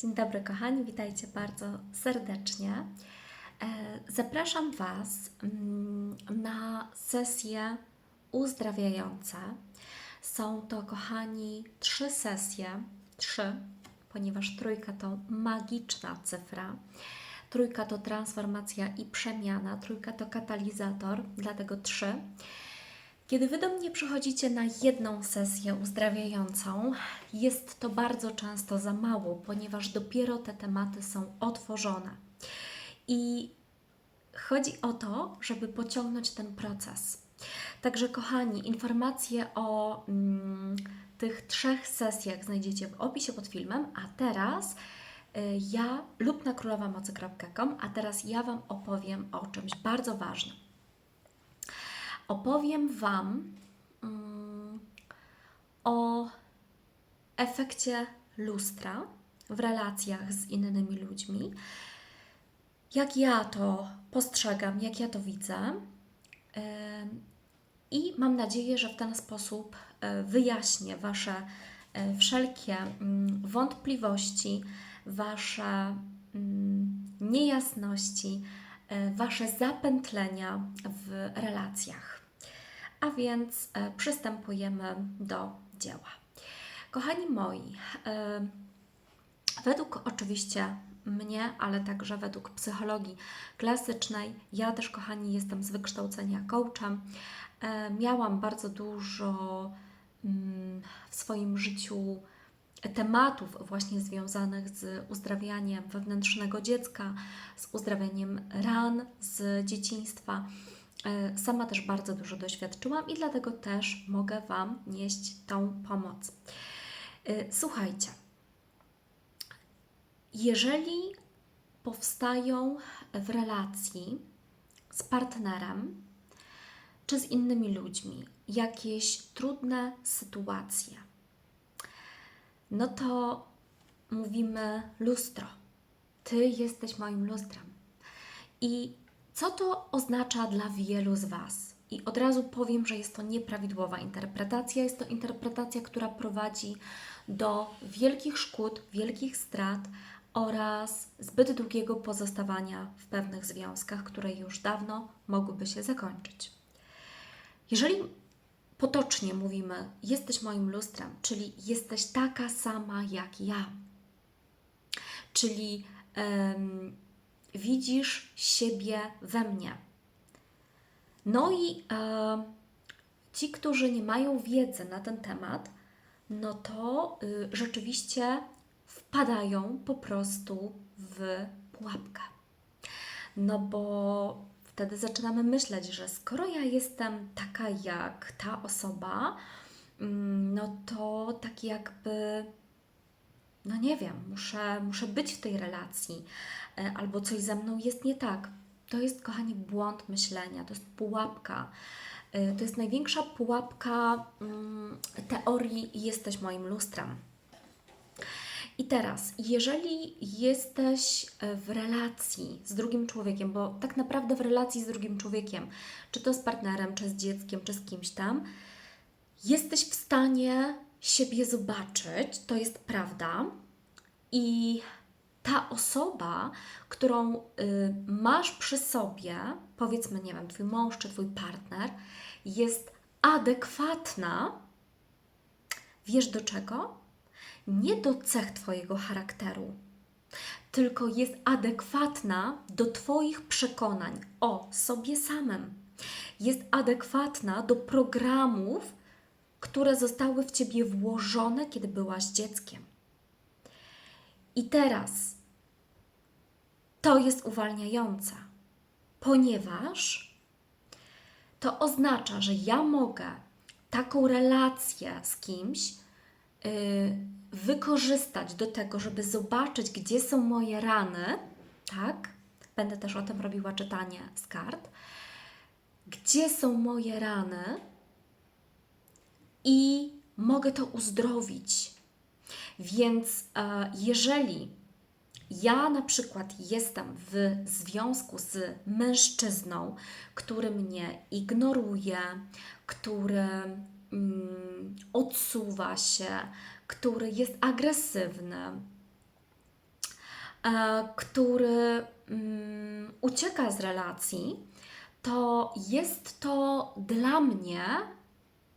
Dzień dobry, kochani, witajcie bardzo serdecznie. E, Zapraszam Was mm, na sesje uzdrawiające. Są to, kochani, trzy sesje, trzy, ponieważ trójka to magiczna cyfra. Trójka to transformacja i przemiana, trójka to katalizator, dlatego trzy. Kiedy Wy do mnie przychodzicie na jedną sesję uzdrawiającą, jest to bardzo często za mało, ponieważ dopiero te tematy są otworzone. I chodzi o to, żeby pociągnąć ten proces. Także, kochani, informacje o mm, tych trzech sesjach znajdziecie w opisie pod filmem, a teraz y, ja lub na królowamocy.com, a teraz ja Wam opowiem o czymś bardzo ważnym opowiem Wam mm, o efekcie lustra w relacjach z innymi ludźmi. Jak ja to postrzegam, jak ja to widzę. I mam nadzieję, że w ten sposób e, wyjaśnię Wasze e, wszelkie mm, wątpliwości, Wasze mm, niejasności, e, Wasze zapętlenia w relacjach. A więc e, przystępujemy do dzieła. Kochani moi, e, według oczywiście mnie, ale także według psychologii klasycznej, ja też, kochani, jestem z wykształcenia coachem. E, miałam bardzo dużo mm, w swoim życiu tematów właśnie związanych z uzdrawianiem wewnętrznego dziecka, z uzdrawianiem ran z dzieciństwa. E, Sama też bardzo dużo doświadczyłam i dlatego też mogę Wam nieść tą pomoc. E, Słuchajcie, jeżeli powstają w relacji z partnerem czy z innymi ludźmi jakieś trudne sytuacje, no to mówimy lustro. Ty jesteś moim lustrem. I co to oznacza dla wielu z Was? I od razu powiem, że jest to nieprawidłowa interpretacja. Jest to interpretacja, która prowadzi do wielkich szkód, wielkich strat oraz zbyt długiego pozostawania w pewnych związkach, które już dawno mogłyby się zakończyć. Jeżeli potocznie mówimy, jesteś moim lustrem, czyli jesteś taka sama jak ja, czyli widzisz siebie we mnie. No i e, ci, którzy nie mają wiedzy na ten temat, no to y, rzeczywiście wpadają po prostu w pułapkę. No bo wtedy zaczynamy myśleć, że skoro ja jestem taka jak ta osoba, mm, no to tak jakby, no nie wiem, muszę, muszę być w tej relacji, e, albo coś ze mną jest nie tak. To jest, kochani, błąd myślenia, to jest pułapka. E, To jest największa pułapka mm, teorii jesteś moim lustrem. I teraz, jeżeli jesteś e, w relacji z drugim człowiekiem, bo tak naprawdę w relacji z drugim człowiekiem, czy to z partnerem, czy z dzieckiem, czy z kimś tam, jesteś w stanie siebie zobaczyć, to jest prawda. I ta osoba, którą y, masz przy sobie, powiedzmy, nie wiem, twój mąż czy twój partner, jest adekwatna, wiesz do czego? Nie do cech Twojego charakteru, tylko jest adekwatna do Twoich przekonań o sobie samym. Jest adekwatna do programów, które zostały w Ciebie włożone, kiedy byłaś dzieckiem. I teraz to jest uwalniające, ponieważ to oznacza, że ja mogę taką relację z kimś yy, wykorzystać do tego, żeby zobaczyć, gdzie są moje rany, tak? Będę też o tym robiła czytanie z kart. Gdzie są moje rany i mogę to uzdrowić. Więc e, jeżeli ja na przykład jestem w związku z mężczyzną, który mnie ignoruje, który mm, odsuwa się, który jest agresywny, e, który mm, ucieka z relacji, to jest to dla mnie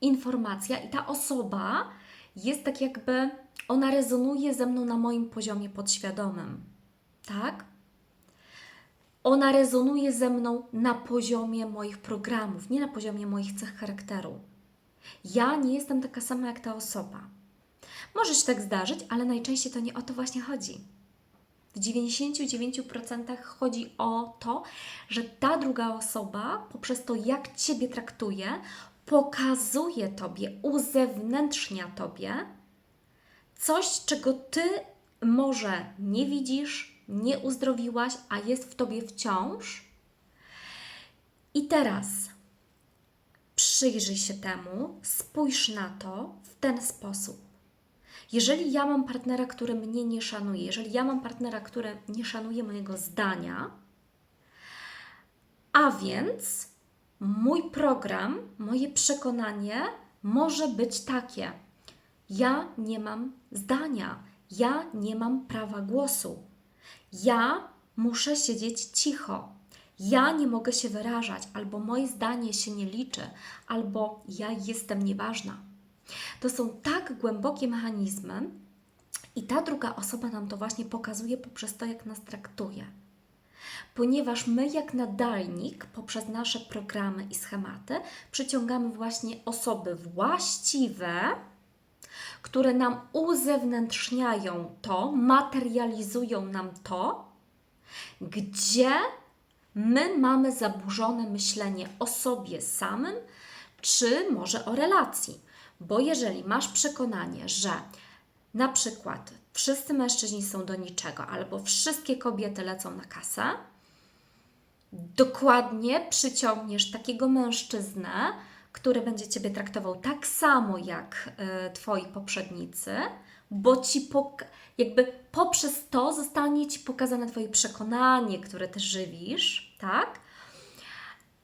informacja i ta osoba jest tak jakby, ona rezonuje ze mną na moim poziomie podświadomym, tak? Ona rezonuje ze mną na poziomie moich programów, nie na poziomie moich cech charakteru. Ja nie jestem taka sama jak ta osoba. Może się tak zdarzyć, ale najczęściej to nie o to właśnie chodzi. W 99% chodzi o to, że ta druga osoba, poprzez to, jak Ciebie traktuje, pokazuje Tobie, uzewnętrznia Tobie coś, czego Ty może nie widzisz, nie uzdrowiłaś, a jest w Tobie wciąż. I teraz przyjrzyj się temu, spójrz na to w ten sposób. Jeżeli ja mam partnera, który mnie nie szanuje, jeżeli ja mam partnera, który nie szanuje mojego zdania, a więc mój program, moje przekonanie może być takie: ja nie mam zdania, ja nie mam prawa głosu, ja muszę siedzieć cicho. Ja nie mogę się wyrażać, albo moje zdanie się nie liczy, albo ja jestem nieważna. To są tak głębokie mechanizmy, i ta druga osoba nam to właśnie pokazuje poprzez to, jak nas traktuje. Ponieważ my, jak nadajnik, poprzez nasze programy i schematy, przyciągamy właśnie osoby właściwe, które nam uzewnętrzniają to, materializują nam to, gdzie my mamy zaburzone myślenie o sobie samym, czy może o relacji. Bo jeżeli masz przekonanie, że na przykład wszyscy mężczyźni są do niczego, albo wszystkie kobiety lecą na kasę, dokładnie przyciągniesz takiego mężczyznę, który będzie Ciebie traktował tak samo jak y, Twoi poprzednicy, bo Ci pok- jakby poprzez to zostanie Ci pokazane Twoje przekonanie, które Ty żywisz, tak?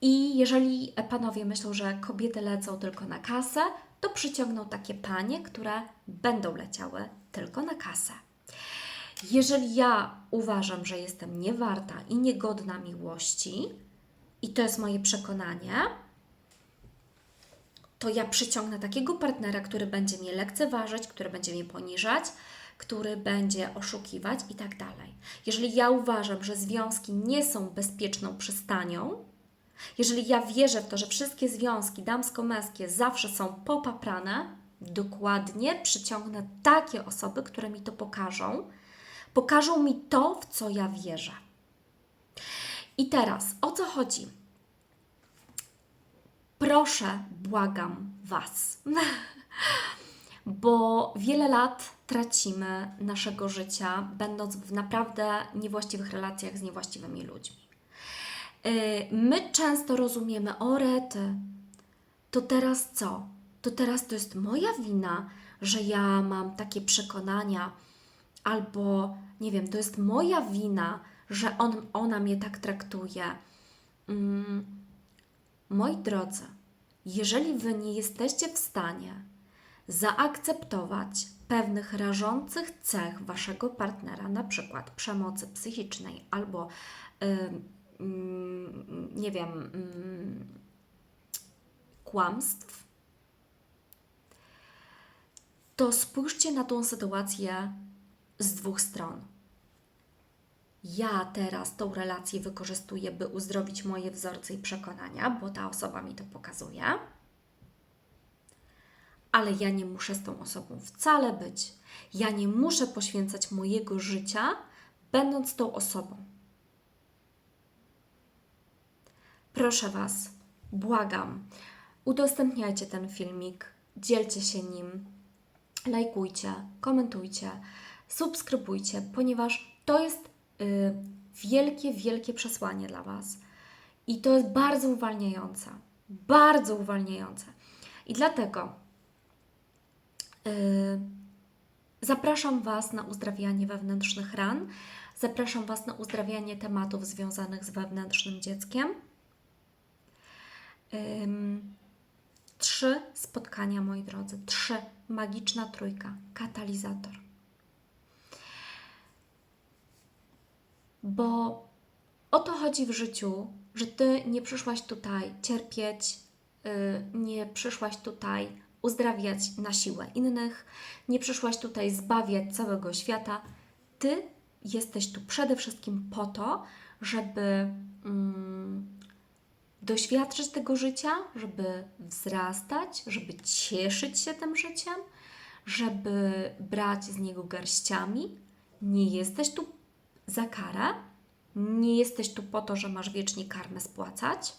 I jeżeli panowie myślą, że kobiety lecą tylko na kasę, to przyciągną takie panie, które będą leciały tylko na kasę. Jeżeli ja uważam, że jestem niewarta i niegodna miłości, i to jest moje przekonanie, to ja przyciągnę takiego partnera, który będzie mnie lekceważyć, który będzie mnie poniżać, który będzie oszukiwać i tak dalej. Jeżeli ja uważam, że związki nie są bezpieczną przystanią, jeżeli ja wierzę w to, że wszystkie związki damsko-męskie zawsze są popaprane, dokładnie przyciągnę takie osoby, które mi to pokażą. Pokażą mi to, w co ja wierzę. I teraz, o co chodzi? Proszę, błagam Was, bo wiele lat tracimy naszego życia, będąc w naprawdę niewłaściwych relacjach z niewłaściwymi ludźmi. Y, my często rozumiemy, o rety, to teraz co? To teraz to jest moja wina, że ja mam takie przekonania, albo nie wiem, to jest moja wina, że on, ona mnie tak traktuje. Mm, moi drodzy, jeżeli wy nie jesteście w stanie zaakceptować pewnych rażących cech waszego partnera, na przykład przemocy psychicznej albo Mm, nie wiem, mm, kłamstw, to spójrzcie na tą sytuację z dwóch stron. Ja teraz tą relację wykorzystuję, by uzdrowić moje wzorce i przekonania, bo ta osoba mi to pokazuje. Ale ja nie muszę z tą osobą wcale być. Ja nie muszę poświęcać mojego życia, będąc tą osobą. Proszę Was, błagam, udostępniajcie ten filmik, dzielcie się nim, lajkujcie, komentujcie, subskrybujcie, ponieważ to jest y, wielkie, wielkie przesłanie dla Was. I to jest bardzo uwalniające. Bardzo uwalniające. I dlatego y, zapraszam Was na uzdrawianie wewnętrznych ran. Zapraszam Was na uzdrawianie tematów związanych z wewnętrznym dzieckiem trzy spotkania, moi drodzy. Trzy. Magiczna trójka. Katalizator. bo o to chodzi w życiu, że ty nie przyszłaś tutaj cierpieć, yy, nie przyszłaś tutaj uzdrawiać na siłę innych, nie przyszłaś tutaj zbawiać całego świata. Ty jesteś tu przede wszystkim po to, żeby mm, doświadczyć tego życia, żeby wzrastać, żeby cieszyć się tym życiem, żeby brać z niego garściami. Nie jesteś tu za karę, nie jesteś tu po to, że masz wiecznie karmę spłacać.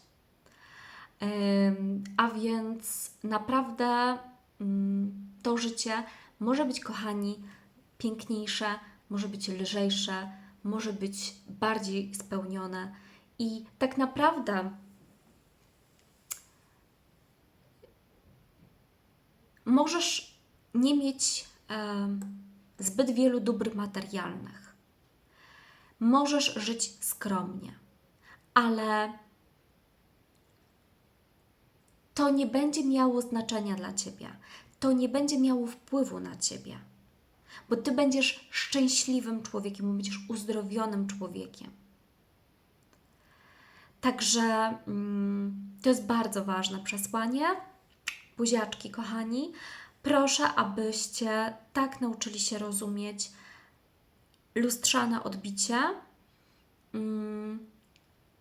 A więc naprawdę mm, to życie może być, kochani, piękniejsze, może być lżejsze, może być bardziej spełnione. I tak naprawdę możesz nie mieć em, zbyt wielu dóbr materialnych. Możesz żyć skromnie, ale to nie będzie miało znaczenia dla ciebie. To nie będzie miało wpływu na ciebie, bo ty będziesz szczęśliwym człowiekiem, będziesz uzdrowionym człowiekiem. Także mm, to jest bardzo ważne przesłanie. Buziaczki, kochani, proszę, abyście tak nauczyli się rozumieć lustrzane odbicie, mm,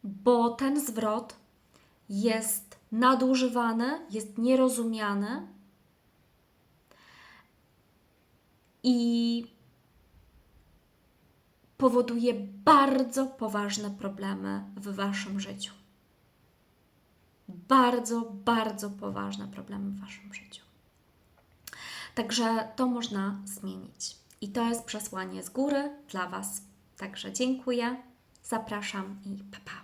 bo ten zwrot jest nadużywany, jest nierozumiany i powoduje bardzo poważne problemy w Waszym życiu. Bardzo, bardzo poważne problemy w Waszym życiu. Także to można zmienić. I to jest przesłanie z góry dla Was. Także dziękuję, zapraszam i pa pa.